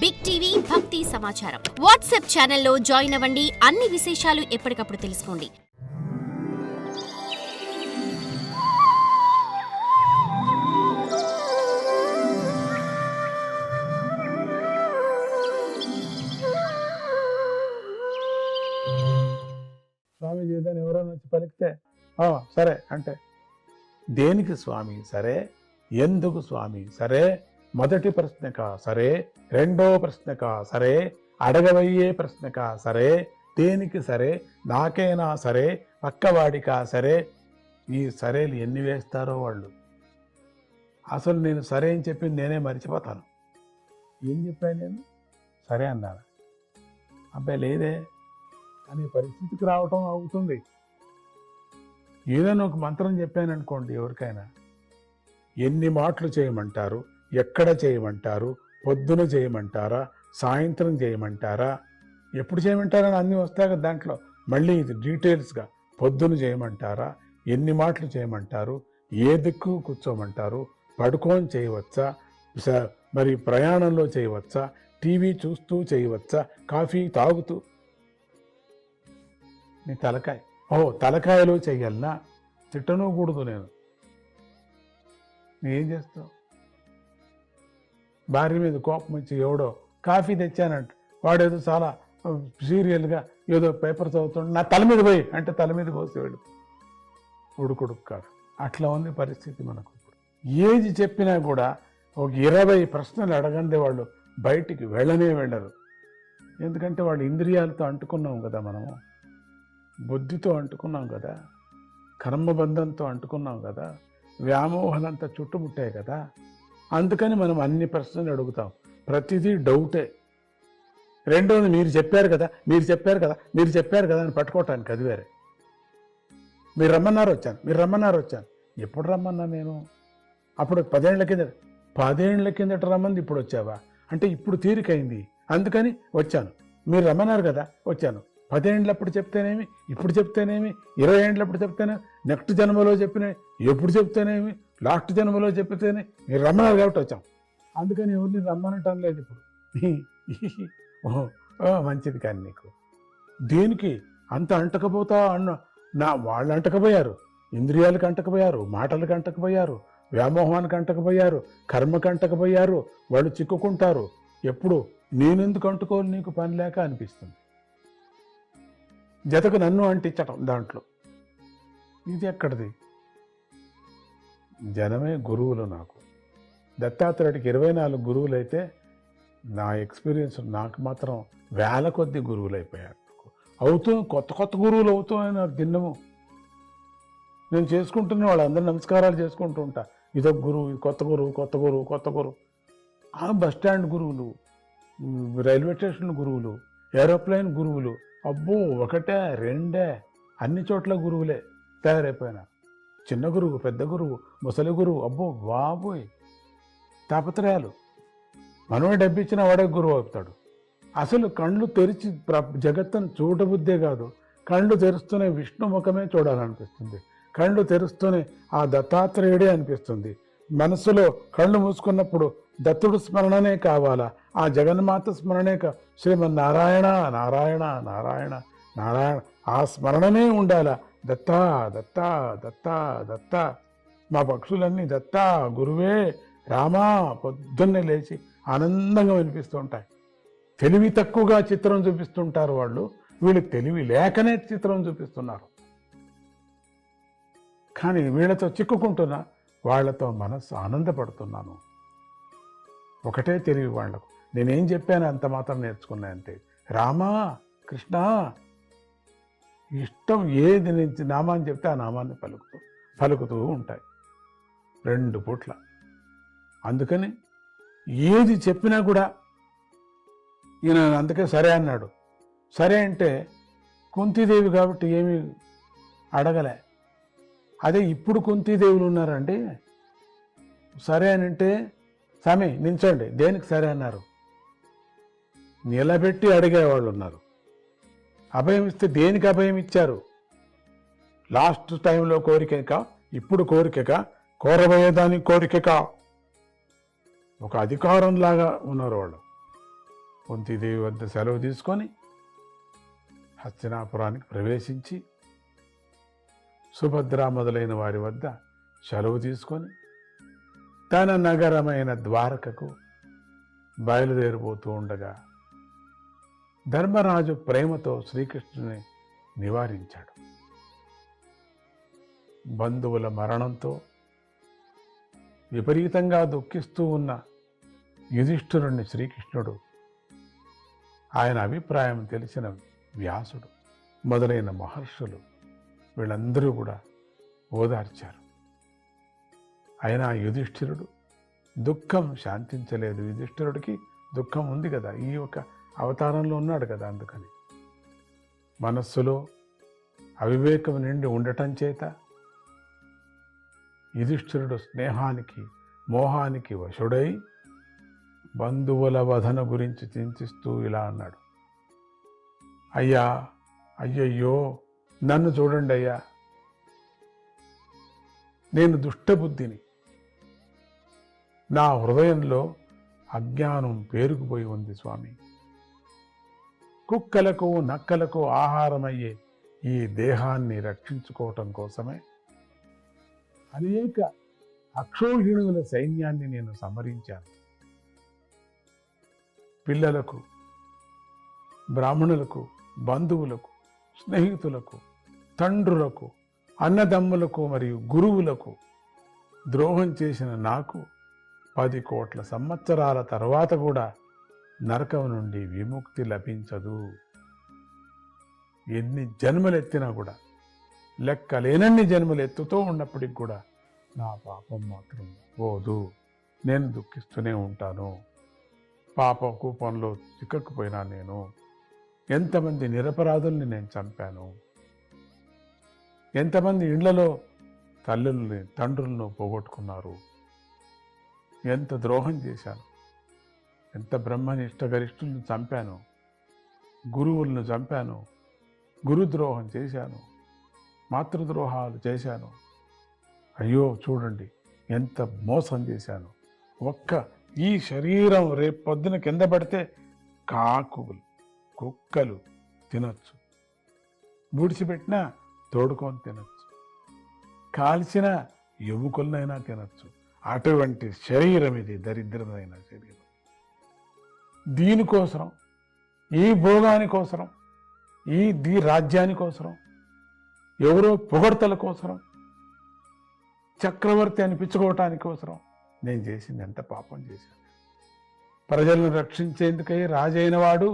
Big TV భక్తి సమాచారం WhatsApp ఛానల్లో జాయిన్ అవ్వండి. అన్ని విశేషాలు ఎప్పటికప్పుడు తెలుసుకోండి. స్వామి జీవితాన్ని ఎవరైనా వచ్చి పలికితే సరే అంటే దేనికి స్వామి? సరే? ఎందుకు స్వామి? సరే? మొదటి ప్రశ్నక సరే రెండో ప్రశ్నక సరే అడగబోయే ప్రశ్నక సరే దేనికి సరే నాకైనా సరే పక్కవాడికా సరే ఈ సరేలు ఎన్ని వేస్తారో వాళ్ళు. అసలు నేను సరే అని చెప్పింది నేనే మర్చిపోతాను. ఏం చెప్పాను నేను? సరే అన్నాను. అబ్బాయి లేదే. అనే పరిస్థితికి రావటం అవుతుంది. ఏదైనా ఒక మంత్రం చెప్పాను అనుకోండి ఎవరికైనా. ఎన్ని మాటలు చేయమంటారు? ఎక్కడ చేయమంటారు? పొద్దున చేయమంటారా? సాయంత్రం చేయమంటారా? ఎప్పుడు చేయమంటారని అన్నీ వస్తాయి కదా దాంట్లో. మళ్ళీ ఇది డీటెయిల్స్గా పొద్దున చేయమంటారా? ఎన్ని మాటలు చేయమంటారు? ఏ దిక్కు కూర్చోమంటారు? పడుకొని చేయవచ్చా? మరి ప్రయాణంలో చేయవచ్చా? టీవీ చూస్తూ చేయవచ్చా? కాఫీ తాగుతూ? నీ తలకాయ. ఓ తలకాయలో చెయ్యాలనా? తిట్టను కూడదు నేను. ఏం చేస్తావు? భార్య మీద కోపం వచ్చి ఎవడో కాఫీ తెచ్చానంట. వాడేదో చాలా సీరియల్గా ఏదో పేపర్ చదువుతుండే. నా తల మీద పోయి అంటే తల మీద పోసి వెళ్ళు ఉడుకుడుకు కాదు. అట్లా ఉంది పరిస్థితి మనకు ఇప్పుడు. ఏది చెప్పినా కూడా ఒక ఇరవై ప్రశ్నలు అడగందే వాళ్ళు బయటికి వెళ్ళనే వెళ్ళరు. ఎందుకంటే వాళ్ళు ఇంద్రియాలతో అంటుకున్నాం కదా మనము. బుద్ధితో అంటుకున్నాం కదా. కర్మబంధంతో అంటుకున్నాం కదా. వ్యామోహాలంతా చుట్టుముట్టాయి కదా. అందుకని మనం అన్ని ప్రశ్నలు అడుగుతాం. ప్రతిదీ డౌటే. రెండవది మీరు చెప్పారు కదా మీరు చెప్పారు కదా మీరు చెప్పారు కదా అని పట్టుకోవటానికి అది వేరే. మీరు రమ్మన్నారు వచ్చాను మీరు రమ్మన్నారు వచ్చాను. ఎప్పుడు రమ్మన్నా నేను? అప్పుడు పదేళ్ళ కింద పదేళ్ళ కిందట రమ్మంది ఇప్పుడు వచ్చావా? అంటే ఇప్పుడు తీరికైంది. అందుకని వచ్చాను. మీరు రమ్మన్నారు కదా వచ్చాను. పదేండ్లప్పుడు చెప్తేనేమి ఇప్పుడు చెప్తేనేమి ఇరవై ఏండ్లప్పుడు చెప్తేనే నెక్స్ట్ జన్మలో చెప్పిన ఎప్పుడు చెప్తేనేమి లాస్ట్ జన్మలో చెప్తేనే మీరు రమ్మన్నారు కాబట్టి వచ్చాం. అందుకని ఎవరిని రమ్మనటం లేదు ఇప్పుడు. మంచిది కానీ నీకు. దేనికి అంత అంటకపోతా అన్న నా వాళ్ళు అంటకపోయారు ఇంద్రియాలకు అంటకపోయారు మాటలకు అంటకపోయారు వ్యామోహానికి అంటకపోయారు కర్మకు అంటకపోయారు వాళ్ళు చిక్కుకుంటారు. ఎప్పుడు నేనెందుకు అంటుకోవాలి నీకు పని లేక అనిపిస్తుంది. జతకు నన్ను అంటించటం దాంట్లో. ఇది ఎక్కడిది? జనమే గురువులు నాకు. దత్తాత్రేయుడికి ఇరవై నాలుగు గురువులు అయితే నా ఎక్స్పీరియన్స్ నాకు మాత్రం వేల కొద్ది గురువులు అయిపోయారు అవుతూ కొత్త కొత్త గురువులు అవుతూ ఆయన దిన్నము. నేను చేసుకుంటున్న వాళ్ళందరూ నమస్కారాలు చేసుకుంటూ ఉంటా. ఇదొక గురువు ఇది కొత్త గురువు కొత్త గురువు కొత్త గురువు. ఆ బస్ స్టాండ్ గురువులు రైల్వే స్టేషన్ గురువులు ఏరోప్లేన్ గురువులు అబ్బో ఒకటే రెండే. అన్ని చోట్ల గురువులే తయారైపోయినారు. చిన్న గురువు పెద్ద గురువు ముసలి గురువు అబ్బో బాబోయ్. తాపత్రయాలు. మనమే డబ్బిచ్చిన వాడే గురువు అవుతాడు. అసలు కళ్ళు తెరిచి ప్ర జగత్తును చూడబుద్దే కాదు. కళ్ళు తెరుస్తూనే విష్ణు ముఖమే చూడాలనిపిస్తుంది. కళ్ళు తెరుస్తూనే ఆ దత్తాత్రేయుడే అనిపిస్తుంది. మనసులో కళ్ళు మూసుకున్నప్పుడు దత్తుడు స్మరణనే కావాలా? ఆ జగన్మాత స్మరణే కా శ్రీమన్నారాయణ నారాయణ నారాయణ నారాయణ ఆ స్మరణనే ఉండాలా? దత్తా దత్తా దత్తా దత్తా. మా పక్షులన్నీ దత్తా గురువే రామా పొద్దున్నే లేచి ఆనందంగా వినిపిస్తూ ఉంటాయి తెలివి తక్కువగా చిత్రం చూపిస్తుంటారు వాళ్ళు. వీళ్ళు తెలివి లేకనే చిత్రం చూపిస్తున్నారు. కానీ వీళ్ళతో చిక్కుకుంటున్నా వాళ్ళతో మనస్సు ఆనందపడుతున్నాను. ఒకటే తెలివి వాళ్ళకు. నేనేం చెప్పాను అంత మాత్రం నేర్చుకున్నా అంతే రామా కృష్ణ ఇష్టం ఏది నుంచి నామాన్ని చెప్తే ఆ నామాన్ని పలుకుతూ పలుకుతూ ఉంటాయి. రెండు పూట్ల. అందుకని ఏది చెప్పినా కూడా ఈయన అందుకే సరే అన్నాడు. సరే అంటే కుంతీదేవి కాబట్టి ఏమీ అడగలే. అదే ఇప్పుడు కుంతీదేవులు ఉన్నారండి. సరే అని అంటే స్వామి నిల్చోండి. దేనికి సరే అన్నారు. నిలబెట్టి అడిగేవాళ్ళు ఉన్నారు అభయం ఇస్తే దేనికి అభయం ఇచ్చారు? లాస్ట్ టైంలో కోరికక ఇప్పుడు కోరికక కోరబోయేదానికి కోరికక. ఒక అధికారం లాగా ఉన్నారు వాళ్ళు. కుంతిదేవి వద్ద సెలవు తీసుకొని హస్తినాపురానికి ప్రవేశించి సుభద్ర మొదలైన వారి వద్ద సెలవు తీసుకొని తన నగరమైన ద్వారకకు బయలుదేరిపోతూ ఉండగా ధర్మరాజు ప్రేమతో శ్రీకృష్ణుని నివారించాడు. బంధువుల మరణంతో విపరీతంగా దుఃఖిస్తూ ఉన్న యుధిష్ఠురుణ్ణి శ్రీకృష్ణుడు ఆయన అభిప్రాయం తెలిసిన వ్యాసుడు మొదలైన మహర్షులు వీళ్ళందరూ కూడా ఓదార్చారు. అయినా యుధిష్ఠిరుడు దుఃఖం శాంతించలేదు. యుధిష్ఠిరుడికి దుఃఖం ఉంది కదా. ఈ యొక్క అవతారంలో ఉన్నాడు కదా అందుకని. మనస్సులో అవివేకం నిండి ఉండటం చేత యుధిష్ఠిరుడు స్నేహానికి మోహానికి వశుడై బంధువుల వధన గురించి చింతిస్తూ ఇలా అన్నాడు. అయ్యా అయ్యయ్యో నన్ను చూడండి అయ్యా. నేను దుష్టబుద్ధిని. నా హృదయంలో అజ్ఞానం పేరుకుపోయి ఉంది స్వామి. కుక్కలకు నక్కలకు ఆహారమయ్యే ఈ దేహాన్ని రక్షించుకోవటం కోసమే అనేక అక్షోహిణుల సైన్యాన్ని నేను సమరించాను. పిల్లలకు బ్రాహ్మణులకు బంధువులకు స్నేహితులకు తండ్రులకు అన్నదమ్ములకు మరియు గురువులకు ద్రోహం చేసిన నాకు పది కోట్ల సంవత్సరాల తర్వాత కూడా నరకం నుండి విముక్తి లభించదు. ఎన్ని జన్మలెత్తినా కూడా లెక్కలేనన్ని జన్మలు ఎత్తుతూ ఉన్నప్పటికి కూడా నా పాపం మాత్రం పోదు. నేను దుఃఖిస్తూనే ఉంటాను. పాప కూపంలో చిక్కకపోయినా నేను. ఎంతమంది నిరపరాధుల్ని నేను చంపాను? ఎంతమంది ఇండ్లలో తల్లుల్ని తండ్రులను పోగొట్టుకున్నారు? ఎంత ద్రోహం చేశాను. ఎంత బ్రహ్మనిష్ట గరిష్ఠులను చంపాను. గురువులను చంపాను. గురుద్రోహం చేశాను. మాతృద్రోహాలు చేశాను. అయ్యో చూడండి ఎంత మోసం చేశాను. ఒక్క ఈ శరీరం రేపు పొద్దున కింద పడితే కాకులు కుక్కలు తినొచ్చు. బుడిచిపెట్టినా తోడుకొని తినొచ్చు. కాల్చిన ఎముకలనైనా తినొచ్చు. అటువంటి శరీరం ఇది దరిద్రమైన శరీరం. దీనికోసరం ఈ భోగానికోసరం ఈ దీ రాజ్యానికోసరం ఎవరో పొగడ్తల కోసరం చక్రవర్తి అనిపించుకోవటానికి కోసరం నేను చేసింది ఎంత పాపం చేశాను. ప్రజలను రక్షించేందుకై రాజైన వాడు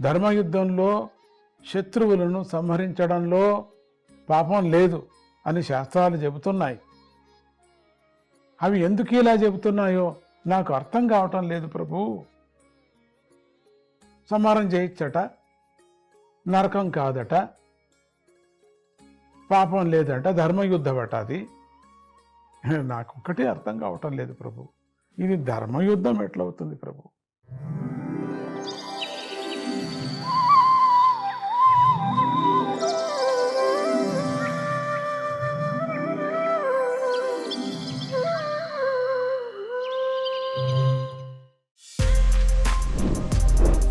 ధర్మయుద్ధంలో శత్రువులను సంహరించడంలో పాపం లేదు అని శాస్త్రాలు చెబుతున్నాయి. అవి ఎందుకు ఇలా చెబుతున్నాయో నాకు అర్థం కావటం లేదు ప్రభు. సంహారం చేయొచ్చట నరకం కాదట పాపం లేదట ధర్మయుద్ధమట అది. నాకు ఒకటే అర్థం కావటం లేదు ప్రభు. ఇది ధర్మయుద్ధం ఎట్లవుతుంది ప్రభు?